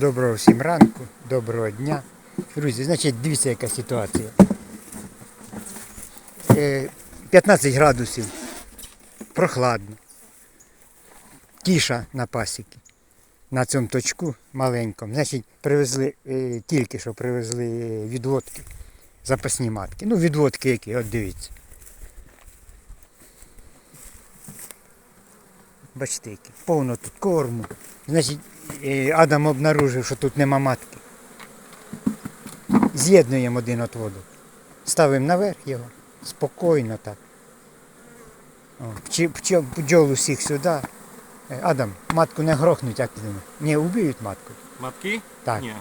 Доброго всім ранку, доброго дня. Друзі, значить, дивіться, яка ситуація. Е, 15 градусів. Прохладно. Тіша на пасіки. На цьому точку маленькому. Значить, привезли, е, тільки що привезли відводки. Запасні матки. Ну, відводки які, от дивіться. Бачите, які. Повно тут корму. Значить, е, Адам обнаружив, що тут нема матки. З'єднуємо один от воду. Ставимо наверх його. Спокійно так. О, пчі- пчо- Бджол усіх сюди. Е, Адам, матку не грохнуть, як ти думаєш? Не уб'ють матку. Matki? Tak. Nie,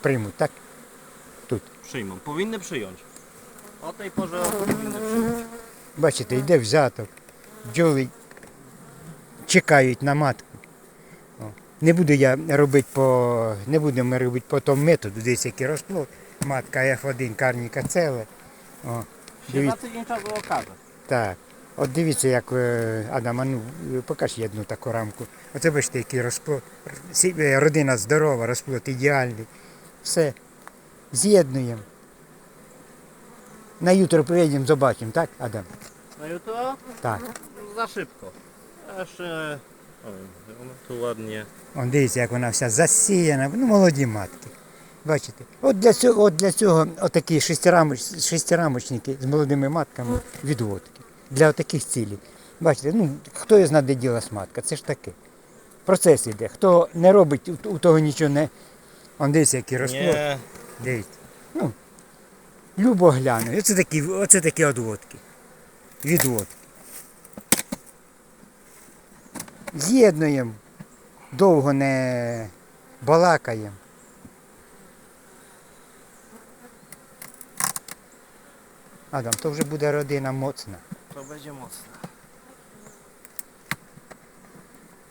Приймуть, так? przyjmą. Powinny przyjąć. O tej porze powinny przyjąć. Бачите, йде взяток. Бджоли чекають на матку. Не буду я робити по. Не будемо робити по тому методу, десь який розплод. Матка F1 карніка целе. О, okaże. так. От дивіться, як е, Адам, а ну покаж одну таку рамку. Оце бачите, який розплод. Е, Родина здорова, розплод ідеальний. Все. З'єднуємо. На jutro поїдемо, побачимо, так, Адам? No jutro? Так. Za tu ładnie. Он дивіться, як вона вся засіяна, ну молоді матки. Бачите? От для цього, от для цього отакі шестирамоч, шестирамочники з молодими матками відводки. Для таких цілей. Бачите, ну хто знає, де ділась матка, це ж таке. Процес іде. Хто не робить, у- у того нічого не. Он дивіться, який розплод. Дивіться. Ну, любо гляну. Оце такі, оце такі одводки. Відводки. З'єднуємо. Довго не балакаємо. Адам, то вже буде родина моцна. To będzie mocne.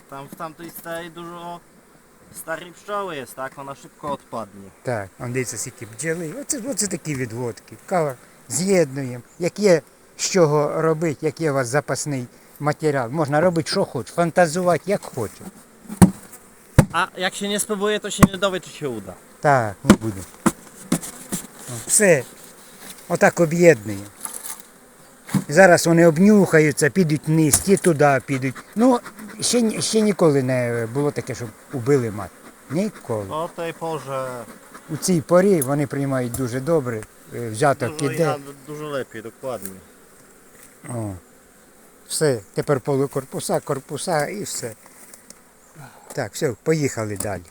Tam w tamtej starej dużo starej pszczoły jest, tak? Ona szybko odpadnie. Так, он дивіться, скільки бджоли. Оце, оце такі відводки. Кава з'єднуємо. Як є з чого робити, як є у вас запасний матеріал. Можна робити, що хочеш, фантазувати, як хочеш. A jak się nie spróbuje, to się nie dowie, czy się uda. Так, не буде. Все. Отак об'єднуємо. Зараз вони обнюхаються, підуть вниз, ті туди підуть. Ну, ще, ще ніколи не було таке, щоб убили мать. Ніколи. O tej porze У цій порі вони приймають дуже добре. е, Взяток dużo, іде. ja, dużo lepiej, dokładnie. О. Все. Тепер полукорпуса, корпуса і все. Так, все, поїхали далі.